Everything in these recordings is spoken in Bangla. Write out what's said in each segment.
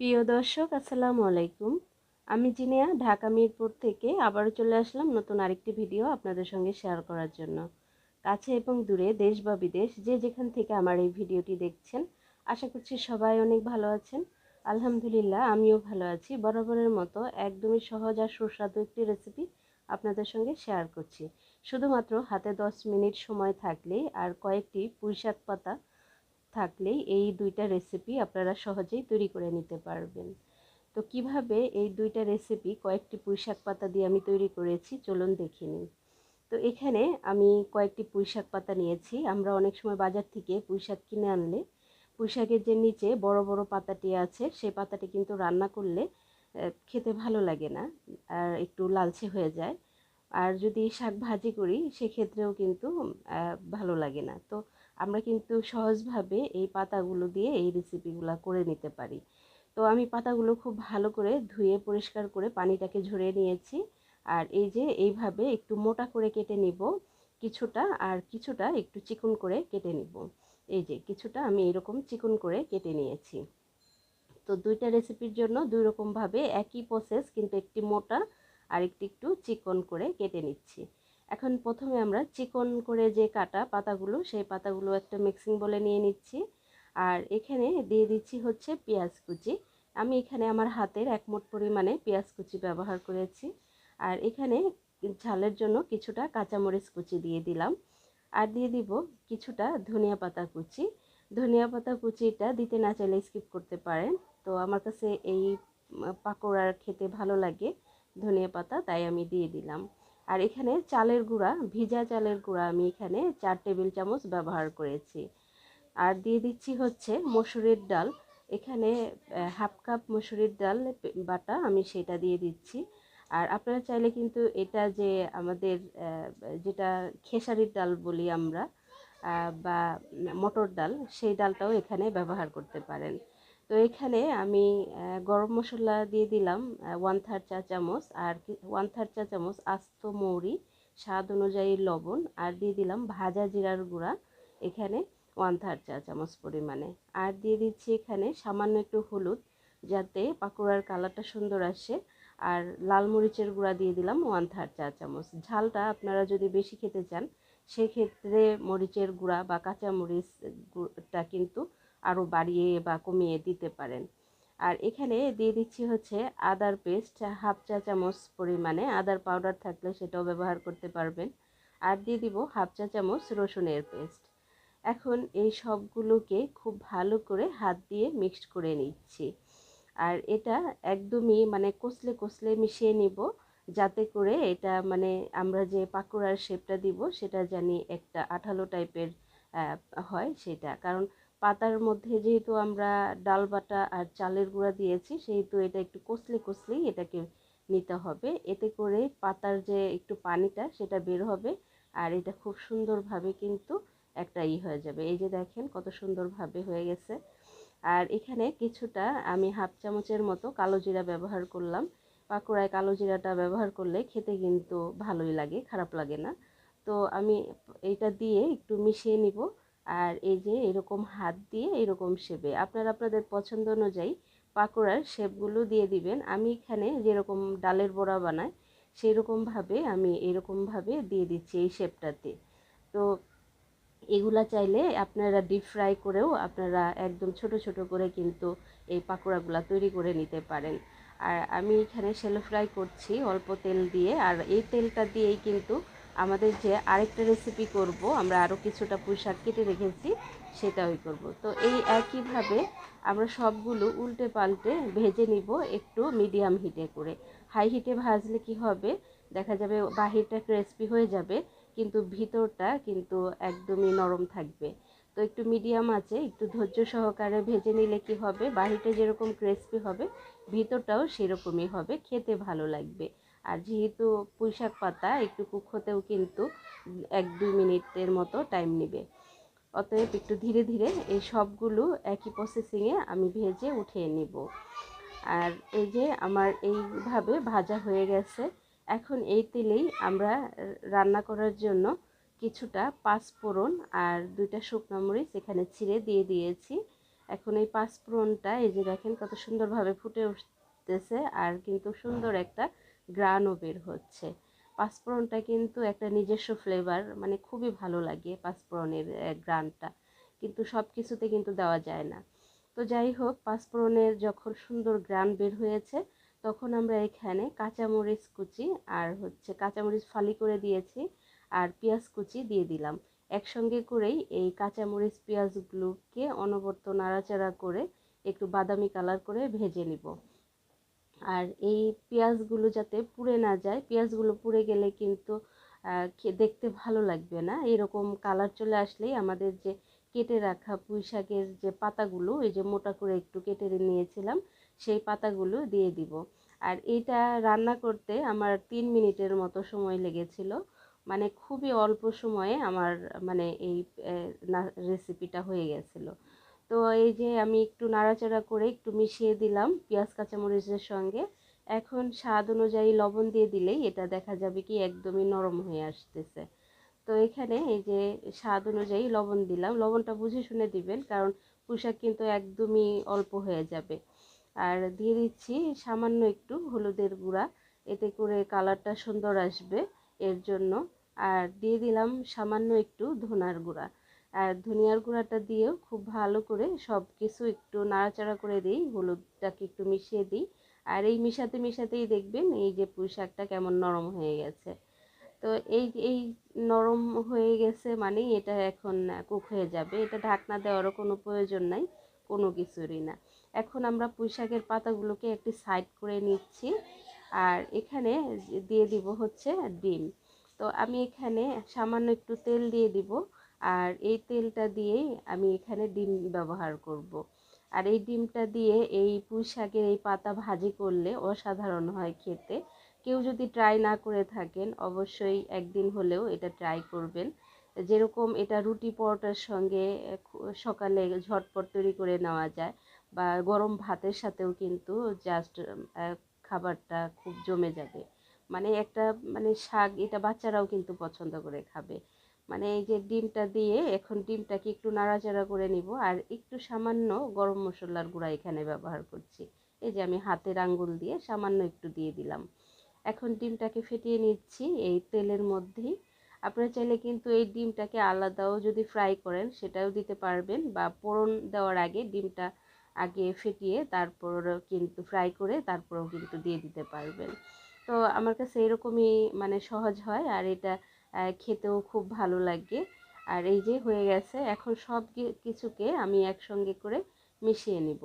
প্রিয় দর্শক, আসসালামু আলাইকুম। আমি জিনিয়া, ঢাকা মিরপুর থেকে আবারও চলে আসলাম নতুন আরেকটি ভিডিও আপনাদের সঙ্গে শেয়ার করার জন্য। কাছে এবং দূরে, দেশ বা বিদেশ, যে যেখান থেকে আমার এই ভিডিওটি দেখছেন, আশা করছি সবাই অনেক ভালো আছেন। আলহামদুলিল্লাহ, আমিও ভালো আছি। বরাবরের মতো একদমই সহজ আর সুস্বাদু একটি রেসিপি আপনাদের সঙ্গে শেয়ার করছি। শুধুমাত্র হাতে দশ মিনিট সময় থাকলেই আর কয়েকটি পুঁইশাক পাতা থাকলেই এই দুইটা রেসিপি আপনারা সহজেই তৈরি করে নিতে পারবেন। তো কীভাবে এই দুইটা রেসিপি কয়েকটি পুঁইশাক পাতা দিয়ে আমি তৈরি করেছি, চলুন দেখে নিন তো এখানে আমি কয়েকটি পুঁইশাক পাতা নিয়েছি। আমরা অনেক সময় বাজার থেকে পুঁইশাক কিনে আনলে পুঁইশাকের যে নিচে বড় বড় পাতাটি আছে, সেই পাতাটি কিন্তু রান্না করলে খেতে ভালো লাগে না, আর একটু লালচে হয়ে যায়। আর যদি শাক ভাজি করি, সেক্ষেত্রেও কিন্তু ভালো লাগে না। তো আমরা কিন্তু সহজভাবে এই পাতাগুলো দিয়ে এই রেসিপিগুলো করে নিতে পারি। তো আমি পাতাগুলো খুব ভালো করে ধুয়ে পরিষ্কার করে পানিটাকে ঝরিয়ে নিয়েছি। আর এই যে এইভাবে একটু মোটা করে কেটে নিব কিছুটা, আর কিছুটা একটু চিকন করে কেটে নিব। এই যে কিছুটা আমি এরকম চিকন করে কেটে নিয়েছি। তো দুইটা রেসিপির জন্য দুই রকমভাবে একই প্রসেস কিন্তু একটি মোটা আর একটি একটু চিকন করে কেটে নিচ্ছি। এখন প্রথমে আমরা চিকন করে যে কাটা পাতাগুলো, সেই পাতাগুলো একটা মিক্সিং বলে নিয়ে নিচ্ছি। আর এখানে দিয়ে দিচ্ছি হচ্ছে পেঁয়াজ কুচি। আমি এখানে আমার হাতের এক মোট পরিমাণে পেঁয়াজ কুচি ব্যবহার করেছি। আর এখানে ঝালের জন্য কিছুটা কাঁচামরিচ কুচি দিয়ে দিলাম। আর দিয়ে দিব কিছুটা ধনিয়া পাতা কুচি। ধনিয়া পাতা কুচিটা দিতে না চাইলে স্কিপ করতে পারেন। তো আমার কাছে এই পাকোড়ার খেতে ভালো লাগে ধনিয়া পাতা, তাই আমি দিয়ে দিলাম। আর এখানে চালের গুঁড়া, ভিজা চালের গুঁড়া আমি এখানে চার টেবিল চামচ ব্যবহার করেছি। আর দিয়ে দিচ্ছি হচ্ছে মসুরির ডাল। এখানে হাফ কাপ মসুরির ডাল বাটা আমি সেটা দিয়ে দিচ্ছি। আর আপনারা চাইলে কিন্তু এটা যে আমাদের যেটা খেসারির ডাল বলি আমরা বা মটর ডাল, সেই ডালটাও এখানে ব্যবহার করতে পারেন। তো এখানে আমি গরম মশলা দিয়ে দিলাম ওয়ান থার্ড চা চামচ আর ওয়ান থার্ড চা চামচ আস্ত মৌরি, স্বাদ অনুযায়ী লবণ আর দিয়ে দিলাম ভাজা জিরার গুঁড়া, এখানে ওয়ান থার্ড চা চামচ পরিমাণে। আর দিয়ে দিচ্ছি এখানে সামান্য একটু হলুদ, যাতে পাকোড়ার কালারটা সুন্দর আসে। আর লাল মরিচের গুঁড়া দিয়ে দিলাম ওয়ান থার্ড চা চামচ। ঝালটা আপনারা যদি বেশি খেতে চান, সেক্ষেত্রে মরিচের গুঁড়া বা কাঁচা মরিচটা কিন্তু আরও বাড়িয়ে বা কমিয়ে দিতে পারেন। আর এখানে দিয়ে দিচ্ছি হচ্ছে আদার পেস্ট, হাফ চা চামচ পরিমাণে আদার পাউডার থাকলে সেটাও ব্যবহার করতে পারবেন। আর দিয়ে দিব হাফ চা চামচ রসুনের পেস্ট। এখন এই সবগুলোকে খুব ভালো করে হাত দিয়ে মিক্সড করে নিচ্ছি। আর এটা একদমই মানে কষলে কষলে মিশিয়ে নিব, যাতে করে এটা মানে আমরা যে পাকোড়ার শেপটা দিব সেটা জানি একটা আঠালো টাইপের হয় সেটা। কারণ পাতার মধ্যে যেহেতু আমরা ডাল বাটা আর চালের গুঁড়া দিয়েছি, সেহেতু এটা একটু কষলে কষলেই এটাকে নিতে হবে। এতে করে পাতার যে একটু পানিটা, সেটা বের হবে আর এটা খুব সুন্দরভাবে কিন্তু একটা ই হয়ে যাবে। এই যে দেখেন কত সুন্দরভাবে হয়ে গেছে। আর এখানে কিছুটা আমি হাফ চামচের মতো কালো জিরা ব্যবহার করলাম। পাকোড়ায় কালো জিরাটা ব্যবহার করলে খেতে কিন্তু ভালোই লাগে, খারাপ লাগে না। তো আমি এইটা দিয়ে একটু মিশিয়ে নিব। আর এই যে এরকম হাত দিয়ে এরকম শেপে, আপনারা আপনাদের পছন্দ অনুযায়ী পাকোড়ার শেপগুলো দিয়ে দিবেন। আমি এখানে যেরকম ডালের বড়া বানাই সেই রকমভাবে আমি এরকমভাবে দিয়ে দিচ্ছি এই শেপটাতে। তো এগুলা চাইলে আপনারা ডিপ ফ্রাই করেও আপনারা একদম ছোট ছোট করে কিন্তু এই পাকোড়াগুলো তৈরি করে নিতে পারেন। আর আমি এখানে শ্যালো ফ্রাই করছি অল্প তেল দিয়ে, আর এই তেলটা দিয়েই কিন্তু আমাদের যে আরেকটা রেসিপি করব, আমরা আরও কিছুটা পুঁই শাক কেটে রেখেছি সেটাই করব। তো এই একইভাবে আমরা সবগুলো উল্টে পাল্টে ভেজে নিব একটু মিডিয়াম হিটে করে। হাই হিটে ভাজলে কি হবে? দেখা যাবে বাহিরটা ক্রিসপি হয়ে যাবে, কিন্তু ভিতরটা কিন্তু একদমই নরম থাকবে। তো একটু মিডিয়াম আছে, একটু ধৈর্য সহকারে ভেজে নিলে কি হবে? বাহিরটা যেরকম ক্রিসপি হবে, ভিতরটাও সেরকমই হবে, খেতে ভালো লাগবে। আর যেহেতু পুঁইশাক পাতা, একটু কুক হতেও কিন্তু এক দুই মিনিটের মতো টাইম নেবে। অতএব একটু ধীরে ধীরে এই সবগুলো একই প্রসেসিংয়ে আমি ভেজে উঠিয়ে নিব। আর এই যে আমার এইভাবে ভাজা হয়ে গেছে, এখন এই তেলেই আমরা রান্না করার জন্য কিছুটা পাঁচফোড়ন আর দুইটা শুকনো মরিচ এখানে ছিঁড়ে দিয়ে দিয়েছি। এখন এই পাঁচফোড়নটা এই যে দেখেন কত সুন্দরভাবে ফুটে উঠতেছে আর কিন্তু সুন্দর একটা গ্রানও বের হচ্ছে। পাঁচফোড়নটা কিন্তু একটা নিজস্ব ফ্লেভার মানে খুবই ভালো লাগে পাঁচফোড়নের গ্রানটা। কিন্তু সব কিছুতে কিন্তু দেওয়া যায় না। তো যাই হোক, পাঁচফোড়নের যখন সুন্দর গ্রান বের হয়েছে, তখন আমরা এখানে কাঁচামরিচ কুচি আর হচ্ছে কাঁচামরিচ ফালি করে দিয়েছি আর পেঁয়াজ কুচি দিয়ে দিলাম। একসঙ্গে করেই এই কাঁচামরিচ পেঁয়াজগুলোকে অনবর্ত নাড়াচাড়া করে একটু বাদামি কালার করে ভেজে নিব। আর এই পেঁয়াজগুলো যাতে পুড়ে না যায়, পেঁয়াজগুলো পুড়ে গেলে কিন্তু দেখতে ভালো লাগবে না। এরকম কালার চলে আসলেই আমাদের যে কেটে রাখা পুঁই শাকের যে পাতাগুলো, এই যে মোটা করে একটু কেটে নিয়েছিলাম, সেই পাতাগুলো দিয়ে দিব। আর এটা রান্না করতে আমার তিন মিনিটের মতো সময় লেগেছিল। মানে খুবই অল্প সময়ে আমার মানে এই রেসিপিটা হয়ে গেছিল। তো এই যে আমি একটু নাড়াচাড়া করে একটু মিশিয়ে দিলাম পেঁয়াজ, কাঁচামরিচের সঙ্গে। এখন স্বাদ অনুযায়ী লবণ দিয়ে দিলেই এটা দেখা যাবে কি একদমই নরম হয়ে আসতেছে। তো এখানে এই যে স্বাদ অনুযায়ী লবণ দিলাম। লবণটা বুঝে শুনে দিবেন, কারণ পোশাক কিন্তু একদমই অল্প হয়ে যাবে। আর দিয়ে দিচ্ছি সামান্য একটু হলুদের গুঁড়া। এতে করে কালারটা সুন্দর আসবে এর জন্য। আর দিয়ে দিলাম সামান্য একটু ধনার গুঁড়া। আর ধনিয়ার গুঁড়াটা দিয়েও খুব ভালো করে সব কিছু একটু নাড়াচাড়া করে দিই, হলুদটাকে একটু মিশিয়ে দিই। আর এই মিশাতে মিশাতেই দেখবেন এই যে পুঁই শাকটা কেমন নরম হয়ে গেছে। তো এই এই নরম হয়ে গেছে মানে এটা এখন কুক হয়ে যাবে। এটা ঢাকনা দেওয়ারও কোনো প্রয়োজন নাই, কোনো কিছুরই না। এখন আমরা পুঁই শাকের পাতাগুলোকে একটি সাইড করে নিচ্ছি। আর এখানে দিয়ে দিব হচ্ছে ডিম। তো আমি এখানে সামান্য একটু তেল দিয়ে দিব। আর এই তেলটা দিয়েই আমি এখানে ডিম ব্যবহার করব। আর এই ডিমটা দিয়ে এই পুঁই শাকের এই পাতা ভাজি করলে অসাধারণ হয় খেতে। কেউ যদি ট্রাই না করে থাকেন, অবশ্যই একদিন হলেও এটা ট্রাই করবেন। যেরকম এটা রুটি পরোটার সঙ্গে সকালে ঝটপট তৈরি করে নেওয়া যায় বা গরম ভাতের সাথেও কিন্তু জাস্ট খাবারটা খুব জমে যাবে। মানে একটা মানে শাক এটা বাচ্চারাও কিন্তু পছন্দ করে খাবে। মানে এই যে ডিমটা দিয়ে এখন ডিমটাকে একটু নাড়াচাড়া করে নিব। আর একটু সামান্য গরম মশলার গুঁড়া এখানে ব্যবহার করছি। এই যে আমি হাতের আঙ্গুল দিয়ে সামান্য একটু দিয়ে দিলাম। এখন ডিমটাকে ফেটিয়ে নিচ্ছি এই তেলের মধ্যেই। আপনারা চাইলে কিন্তু এই ডিমটাকে আলাদাও যদি ফ্রাই করেন সেটাও দিতে পারবেন বা পোড়ন দেওয়ার আগে ডিমটা আগে ফেটিয়ে তারপর কিন্তু ফ্রাই করে তারপরেও কিন্তু দিয়ে দিতে পারবেন। তো আমার কাছে এরকমই মানে সহজ হয়। আর এটা খেতেও খুব ভালো লাগে। আর এই যে হয়ে গেছে, এখন সব কিছুকে আমি একসঙ্গে করে মিশিয়ে নিব।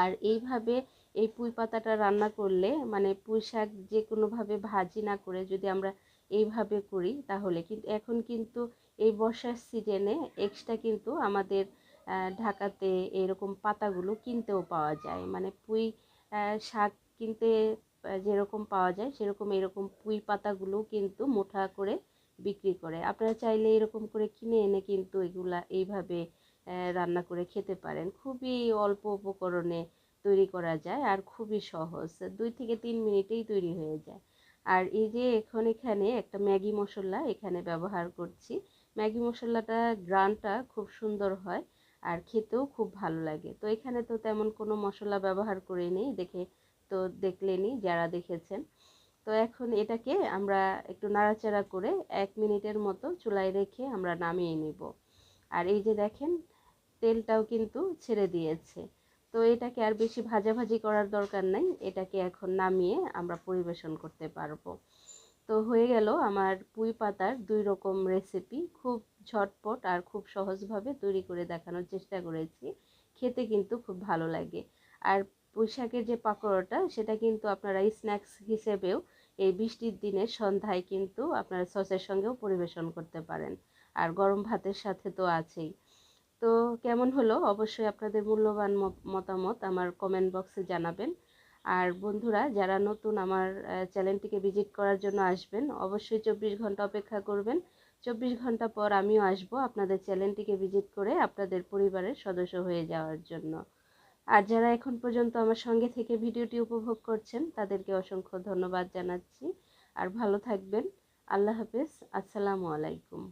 আর এইভাবে এই পুঁই পাতাটা রান্না করলে মানে পুঁই শাক যে কোনোভাবে ভাজি না করে যদি আমরা এইভাবে করি, তাহলে কিন্তু এখন কিন্তু এই বর্ষার সিজনে এক্সট্রা কিন্তু আমাদের ঢাকাতে এরকম পাতাগুলো কিনতেও পাওয়া যায়। মানে পুঁই শাক কিনতে যেরকম পাওয়া যায় সেরকম এরকম পুঁই পাতাগুলো কিন্তু মোটা করে বিক্রি করে। আপনারা চাইলে এরকম করে কিনে এনে কিন্তু এগুলা এইভাবে রান্না করে খেতে পারেন। খুবই অল্প উপকরণে তৈরি করা যায় আর খুবই সহজ। দুই থেকে তিন মিনিটেই তৈরি হয়ে যায়। আর এই যে এখন এখানে একটা ম্যাগি মশলা এখানে ব্যবহার করছি। ম্যাগি মশলাটা গ্রানটা খুব সুন্দর হয় আর খেতেও খুব ভালো লাগে। তো এখানে তো তেমন কোনো মশলা ব্যবহার করে নেই। দেখে তো দেখলেনই যারা দেখেছেন। তো এখন এটাকে আমরা একটু নাড়াচাড়া করে এক মিনিটের মতো চুলায় রেখে আমরা নামিয়ে নিব। আর এই যে দেখেন, তেলটাও কিন্তু ছেড়ে দিয়েছে। তো এটাকে আর বেশি ভাজাভাজি করার দরকার নাই, এটাকে এখন নামিয়ে আমরা পরিবেশন করতে পারব। তো হয়ে গেল আমার পুঁই পাতার দুই রকম রেসিপি খুব ঝটপট আর খুব সহজভাবে তৈরি করে দেখানোর চেষ্টা করেছি। খেতে কিন্তু খুব ভালো লাগে। আর পুঁইশাকের যে পাকোড়াটা, সেটা কিন্তু আপনারা স্ন্যাক্স হিসেবেও এই বৃষ্টির দিনে সন্ধ্যায় কিন্তু আপনারা সসের সঙ্গেও পরিবেশন করতে পারেন। আর গরম ভাতের সাথে তো আছেই। তো কেমন হলো? অবশ্যই আপনাদের মূল্যবান মতামত আমার কমেন্ট বক্সে জানাবেন। আর বন্ধুরা, যারা নতুন আমার চ্যানেলটিকে ভিজিট করার জন্য আসবেন, অবশ্যই চব্বিশ ঘণ্টা অপেক্ষা করবেন। চব্বিশ ঘণ্টা পর আমিও আসব আপনাদের চ্যানেলটিকে ভিজিট করে আপনাদের পরিবারের সদস্য হয়ে যাওয়ার জন্য। আর যারা এখন পর্যন্ত আমার সঙ্গে থেকে ভিডিওটি উপভোগ করছেন, তাদেরকে অসংখ্য ধন্যবাদ জানাচ্ছি। আর ভালো থাকবেন। আল্লাহ হাফেজ। আসসালামু আলাইকুম।